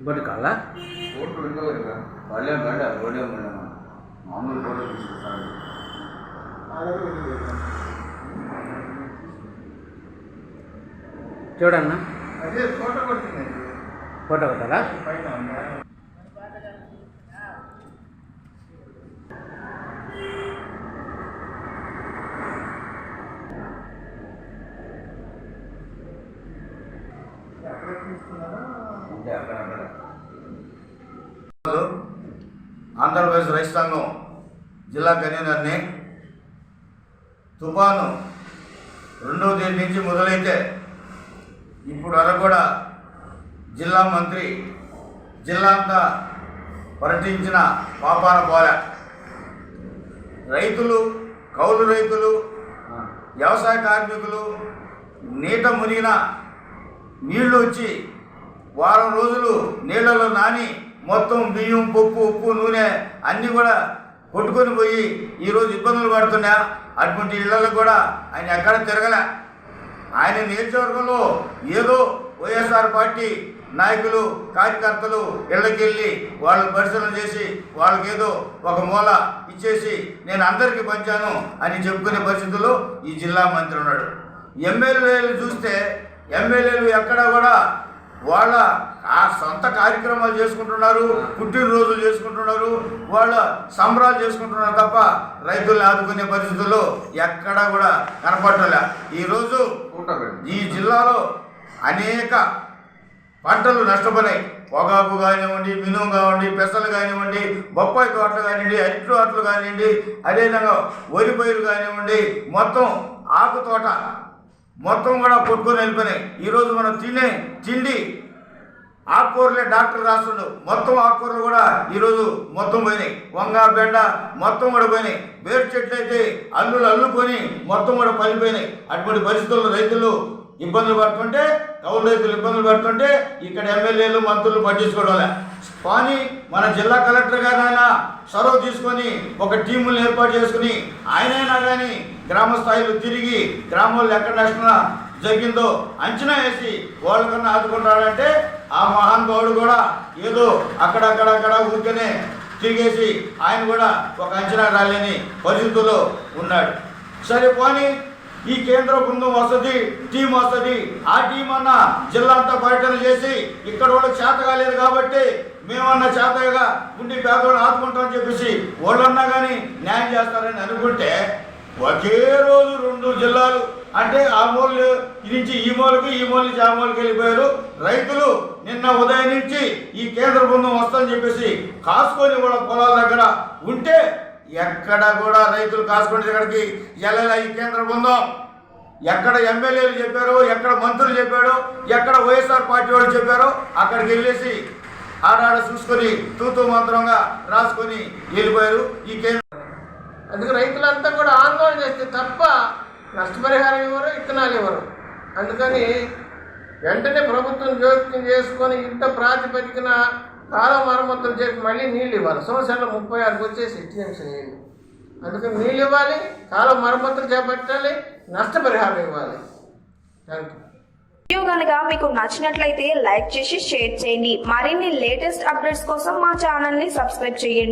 ఇంకోటి కాలా ఓటు ఉండవు కదా వాళ్ళే బళ్ళ రోడే మేడం మామూలు ఫోటో తీసుకుంటారు చూడన్నా? అదే ఫోటో కొట్టాలా? తీసుకున్నారో? అంటే అక్కడక్కడ ఆంధ్రప్రదేశ్ రైతు సంఘం జిల్లా కన్వీనర్ని తుఫాను రెండవ తేదీ నుంచి మొదలైతే ఇప్పుడు వరకు కూడా జిల్లా మంత్రి జిల్లా అంతా పర్యటించిన పాపాన పోలే. రైతులు కౌలు రైతులు వ్యవసాయ కార్మికులు నీట మునిగిన నీళ్ళు వచ్చి వారం రోజులు నీళ్ళలో నాని మొత్తం బియ్యం పప్పు ఉప్పు నూనె అన్నీ కూడా కొట్టుకొని పోయి ఈరోజు ఇబ్బందులు పడుతున్నా. అటువంటి ఇళ్ళలో కూడా ఆయన ఎక్కడ తిరగలే. ఆయన నియోజకవర్గంలో ఏదో వైఎస్ఆర్ పార్టీ నాయకులు కార్యకర్తలు ఇళ్ళకెళ్ళి వాళ్ళు పరిశీలన చేసి వాళ్ళకేదో ఒక మూల ఇచ్చేసి నేను అందరికీ పంచాను అని చెప్పుకునే పరిస్థితుల్లో ఈ జిల్లా మంత్రి ఉన్నాడు. ఎమ్మెల్యేలు చూస్తే ఎమ్మెల్యేలు ఎక్కడ కూడా వాళ్ళ ఆ సొంత కార్యక్రమాలు చేసుకుంటున్నారు పుట్టినరోజులు చేసుకుంటున్నారు వాళ్ళ సంబరాలు చేసుకుంటున్నారు తప్ప రైతుల్ని ఆదుకునే పరిస్థితుల్లో ఎక్కడా కూడా కనపడలే ఈరోజు ఈ జిల్లాలో అనేక పంటలు నష్టపోయినాయి. పొగాకు కానివ్వండి మినుము కానివ్వండి పెసలు కానివ్వండి బొప్పాయి తోటలు కానివ్వండి అరటి తోటలు కానివ్వండి అదేవిధంగా వరి పైరు కానివ్వండి మొత్తం ఆకు తోట మొత్తం కూడా కొట్టుకొని వెళ్ళిపోయినాయి. ఈరోజు మనం తినే తిండి ఆకుకూరలే డాక్టర్ రాస్తుండు. మొత్తం ఆకుకూరలు కూడా ఈరోజు మొత్తం పోయినాయి. వంగ బెండ మొత్తం కూడా పోయినాయి. వేరు చెట్లు అయితే అల్లులు అల్లుకొని మొత్తం కూడా పడిపోయినాయి అటువంటి పరిస్థితుల్లో రైతులు ఇబ్బందులు పడుతుంటే కౌలు రైతులు ఇబ్బందులు పడుతుంటే ఇక్కడ ఎమ్మెల్యేలు మంత్రులు పట్టించుకోవడం కానీ మన జిల్లా కలెక్టర్ గారైనా చొరవ తీసుకొని ఒక టీములు ఏర్పాటు చేసుకుని ఆయనైనా కానీ గ్రామ స్థాయిలో తిరిగి గ్రామంలో ఎక్కడ నష్టం జరిగిందో అంచనా వేసి వాళ్ళకన్నా ఆదుకుంటాడంటే ఆ మహానుభావుడు కూడా ఏదో అక్కడక్కడక్కడ ఊరికనే తిరిగేసి ఆయన కూడా ఒక అంచనా రాలేని పరిస్థితుల్లో ఉన్నాడు. సరే పోనీ ఈ కేంద్ర బృందం వస్తుంది టీం వస్తుంది ఆ టీం అన్న జిల్లా అంతా పర్యటన చేసి ఇక్కడ వాళ్ళకి చేత కాలేదు కాబట్టి మేమన్నా చేతగా ఉండి పేదవాళ్ళు ఆదుకుంటామని చెప్పేసి వాళ్ళన్నా కానీ న్యాయం చేస్తారని అనుకుంటే ఒకే రోజు రెండు జిల్లాలు అంటే ఆ మూల నుంచి ఈ మూలకి ఈ మూల నుంచి ఆ మూలకి వెళ్ళిపోయారు. రైతులు నిన్న ఉదయం నుంచి ఈ కేంద్ర బృందం వస్తుందని చెప్పేసి కాసుకొని వాళ్ళ పొలాల దగ్గర ఉంటే ఎక్కడ కూడా రైతులు కాసుకొని దగ్గరికి ఎల్ఎల్ ఈ కేంద్ర బృందం ఎక్కడ ఎమ్మెల్యేలు చెప్పారో? ఎక్కడ మంత్రులు చెప్పారో? ఎక్కడ వైఎస్ఆర్ పార్టీ వాళ్ళు చెప్పారో? అక్కడికి వెళ్ళేసి ఆడాడ చూసుకొని తూతూ మంత్రంగా రాసుకొని వెళ్ళిపోయారు ఈ కేంద్ర. అందుకు రైతులంతా కూడా ఆందోళన చేస్తే తప్ప నష్టపరిహారం ఇవ్వరు ఇత్తనాలు ఇవ్వరు. అందుకని వెంటనే ప్రభుత్వం జోక్యం చేసుకొని ఇంత ప్రాతిపదికన కాల మరమ్మతులు చేసి మళ్ళీ నీళ్ళు ఇవ్వాలి సంవత్సరంలో ముప్పై ఆరుకు వచ్చేసి టీఎంసీ నీళ్ళు అందుకని నీళ్ళు? ఇవ్వాలి కాల మరమ్మతులు చేపట్టాలి నష్టపరిహారం ఇవ్వాలి. థ్యాంక్ యూ వీడియో కనుక మీకు నచ్చినట్లయితే లైక్ చేసి షేర్ చేయండి. మరిన్ని లేటెస్ట్ అప్డేట్స్ కోసం మా ఛానల్ని సబ్స్క్రైబ్ చేయండి.